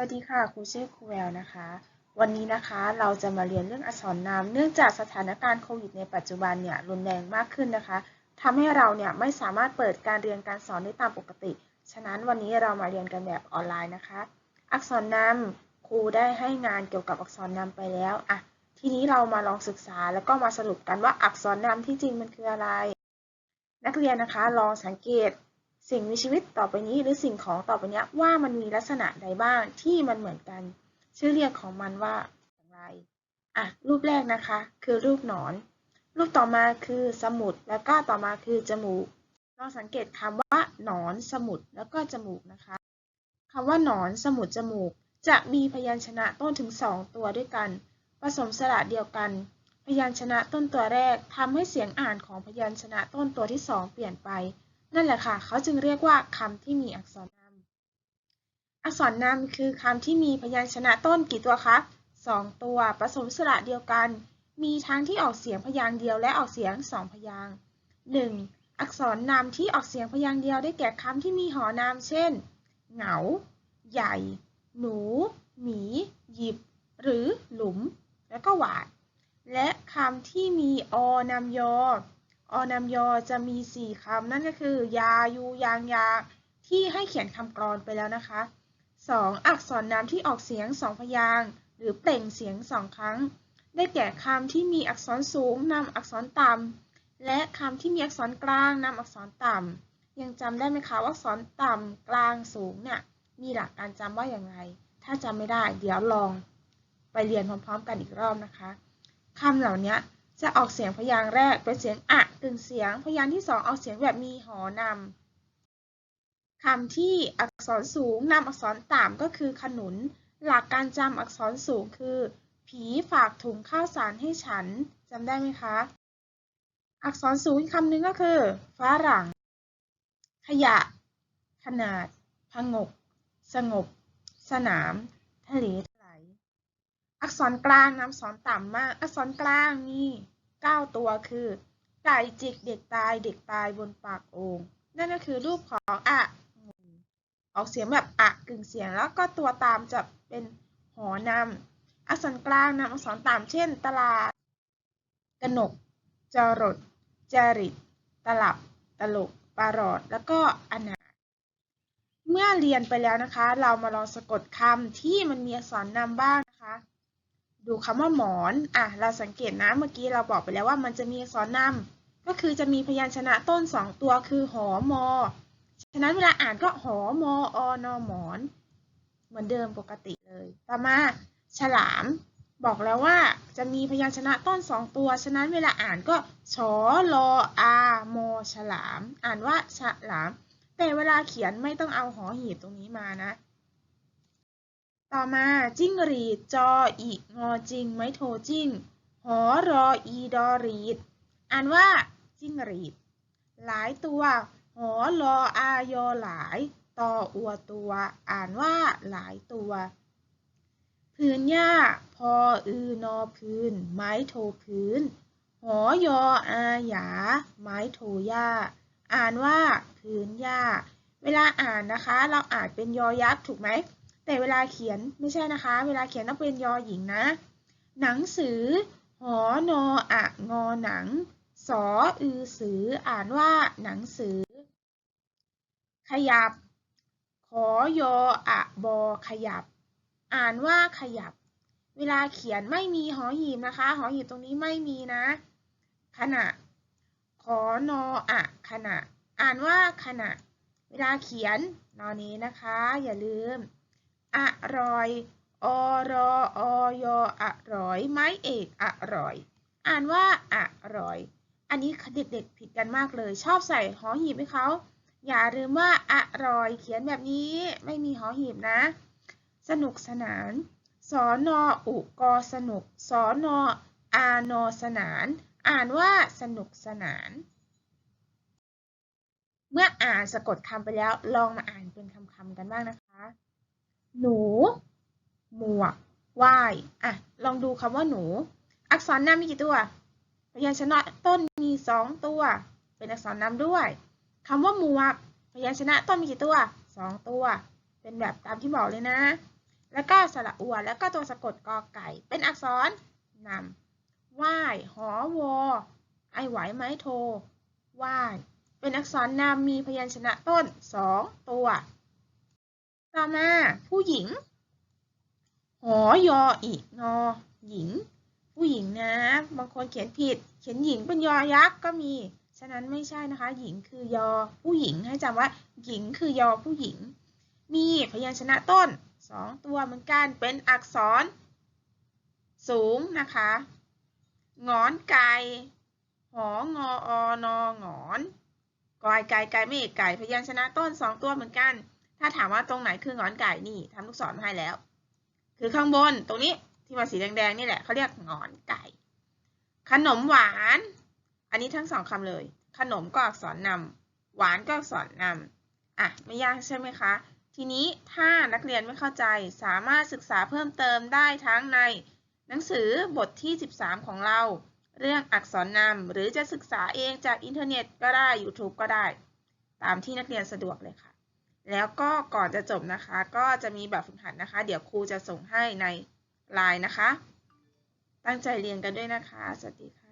วัสดีค่ะ ครูชื่อครูแววนะคะ วันนี้นะคะเราจะมาเรียนเรื่องอักษรนาม เนื่องจากสถานการณ์โควิดในปัจจุบันเนี่ยรุนแรงมากขึ้นนะคะทำให้เราเนี่ยไม่สามารถเปิดการเรียนการสอนได้ตามปกติ ฉะนั้นวันนี้เรามาเรียนกันแบบออนไลน์นะคะ อักษรนามครูได้ให้งานเกี่ยวกับอักษรนามไปแล้วอะทีนี้เรามาลองศึกษาแล้วก็มาสรุปกันว่าอักษรนามที่จริงมันคืออะไร นักเรียนนะคะลองสังเกต สิ่งมีชีวิตต่อไปนี้หรือสิ่งของต่อไปนี้ว่ามันมีลักษณะใดบ้างที่มันเหมือนกัน ชื่อเรียกของมันว่าอย่างไรอะรูปแรกนะคะ คือรูปหนอน รูปต่อมาคือสมุดแล้วก็ต่อมาคือจมูกลองสังเกตคำว่าหนอนสมุดแล้วก็จมูกนะคะคำว่าหนอนสมุดจมูก จะมีพยัญชนะต้นถึง 2 ตัวด้วยกัน ผสมสระเดียวกัน พยัญชนะต้นตัวแรกทำให้เสียงอ่านของพยัญชนะต้นตัวที่ 2 เปลี่ยนไป นั่นแหละค่ะ เขาจึงเรียกว่าคำที่มีอักษรนำ อักษรนำคือคำที่มีพยัญชนะต้นกี่ตัวคะสองตัวผสมสระเดียวกัน มีทั้งที่ออกเสียงพยางค์เดียวและออกเสียงสองพยางค์หนึ่งอักษรนำที่ออกเสียงพยางค์เดียวได้แก่คำที่มีหอนามเช่น เหงา ใหญ่ หนู หมี หยิบ หรือหลุม แล้วก็หวาด และคำที่มีอนำยอ อนำยอจะมี 4คำนั่นก็คือ ยา ยู ยาง ยา ที่ให้เขียนคำกรอนไปแล้วนะคะ 2. อักษรนามที่ออกเสียง2พยางค์หรือเปล่งเสียง2ครั้ง ได้แก่คำที่มีอักษรสูงนำอักษรต่ำและคำที่มีอักษรกลางนำอักษรต่ำยังจำได้ไหมคะว่าอักษรต่ำกลางสูงเนี่ยมีหลักการจำว่าอย่างไร ถ้าจำไม่ได้ เดี๋ยวลองไปเรียนพร้อมๆ กันอีกรอบนะคะคำเหล่านี้ จะออกเสียงพยางค์แรกเป็นเสียงอะกึ่งเสียง พยางค์ที่สองออกเสียงแบบมีหอนำคำที่อักษรสูงนำอักษรต่ำก็คือขนุน หลักการจำอักษรสูงคือ ผีฝากถุงข้าวสารให้ฉันจำได้ไหมคะ อักษรสูงคำหนึ่งก็คือฝรั่ง ขยะ ขนาดพงก สงบ สนาม ทะเล อักษรกลางนำอักษรต่ำมาก อักษรกลางมี9ตัวคือ ไก่จิกเด็กตายเด็กตายบนปากโอ่งนั่นก็คือรูปของอะออกเสียงแบบอะกึ่งเสียงแล้วก็ตัวตามจะเป็นหอนำอักษรกลางนำอักษรต่ำเช่น ตลาดกนก จรด จริต ตลับ ตลกปารอด แล้วก็อนาเมื่อเรียนไปแล้วนะคะ เรามาลองสะกดคำที่มันมีอักษรนำบ้างนะคะ ดูคำว่าหมอน อะ เราสังเกตนะ เมื่อกี้เราบอกไปแล้วว่ามันจะมีอักษรนำก็คือจะมีพยัญชนะต้น 2 ตัวคือหอมอ ฉะนั้นเวลาอ่านก็หอมออนอหมอน เหมือนเดิมปกติเลย ต่อมาฉลาม บอกแล้วว่าจะมีพยัญชนะต้น 2 ตัว ฉะนั้นเวลาอ่านก็ชอลออามอฉลาม อ่านว่าฉลาม แต่เวลาเขียนไม่ต้องเอาหอหีบตรงนี้มานะ ต่อมาจิ้งหรีดจออีงอจิง ไม้โทจิ้ง หอรออีดอรีด อ่านว่าจิ้งหรีด หลายตัว หอรออายอหลายต่ออัวตัว อ่านว่าหลายตัวพื้นหญ้าพออือนอพื้น ไม้โทพื้น หอยออาหยา ไม้โทหญ้า อ่านว่าพื้นหญ้า เวลาอ่านนะคะ เราอ่านเป็นยอยักษ์ถูกไหม แต่เวลาเขียนไม่ใช่นะคะ เวลาเขียนต้องเป็นยอหญิงนะ หนังสือ หอนออะงอหนัง สออือสือ อ่านว่าหนังสือ ขยับ ขอยออะบอขยับ อ่านว่าขยับ เวลาเขียนไม่มีหอหีบนะคะ หอหีบตรงนี้ไม่มีนะ ขณะ ขอนออะขณะ อ่านว่าขณะ เวลาเขียนนอนนี้นะคะ อย่าลืม อร่อยอรออยอร่อย ไม้เอกอร่อย อ่านว่าอร่อย อันนี้เด็กๆผิดกันมากเลย ชอบใส่หอหีบให้เขาอย่าลืมว่าอร่อยเขียนแบบนี้ไม่มีหอหีบนะ สนุกสนานสอนออุกอสนุกสอนออานอสนาน อ่านว่าสนุกสนาน เมื่ออ่านสะกดคำไปแล้วลองมาอ่านเป็นคำๆกันบ้างนะคะ หนู หมวกว่ายอะ ลองดูคำว่าหนู อักษรนำมีกี่ตัวพยัญชนะต้นมีสองตัว เป็นอักษรนำด้วยคำว่าหมวกพยัญชนะต้นมีกี่ตัวสองตัว เป็นแบบตามที่บอกเลยนะ แล้วก็สระอัวแล้วก็ตัวสะกดกอไก่ เป็นอักษรนำว่ายหอวอไอไหวไหมโทว่ายเป็นอักษรนำมีพยัญชนะต้นสองตัว ต่อมาผู้หญิง หอยออีกนอ หญิง ผู้หญิงนะ บางคนเขียนผิด เขียนหญิงเป็นยอยักษ์ก็มี ฉะนั้นไม่ใช่นะคะ หญิงคือยอ ผู้หญิงให้จำว่า หญิงคือยอผู้หญิง มีพยัญชนะต้นสองตัวเหมือนกันเป็นอักษร สูงนะคะงอนไก่หองออนองอนกอยไก่ไก่ไม่เอกไก่พยัญชนะต้นสองตัวเหมือนกัน ถ้าถามว่าตรงไหนคืองอนไก่นี่ทำลูกศรมาให้แล้ว คือข้างบนตรงนี้ที่มาสีแดงๆนี่แหละเขาเรียกงอนไก่ ขนมหวาน อันนี้ทั้งสองคำเลย ขนมก็อักษรนำหวานก็อักษรนำอะไม่ยากใช่ไหมคะ ทีนี้ถ้านักเรียนไม่เข้าใจสามารถศึกษาเพิ่มเติมได้ทั้งใน หนังสือบทที่ 13 ของเรา เรื่องอักษรนำหรือจะศึกษาเองจากอินเทอร์เน็ตก็ได้ YouTube ก็ได้ ตามที่นักเรียนสะดวกเลยค่ะ แล้วก็ก่อนจะจบนะคะ ก็จะมีแบบฝึกหัดนะคะ เดี๋ยวครูจะส่งให้ในไลน์นะคะ ตั้งใจเรียนกันด้วยนะคะ สวัสดีค่ะ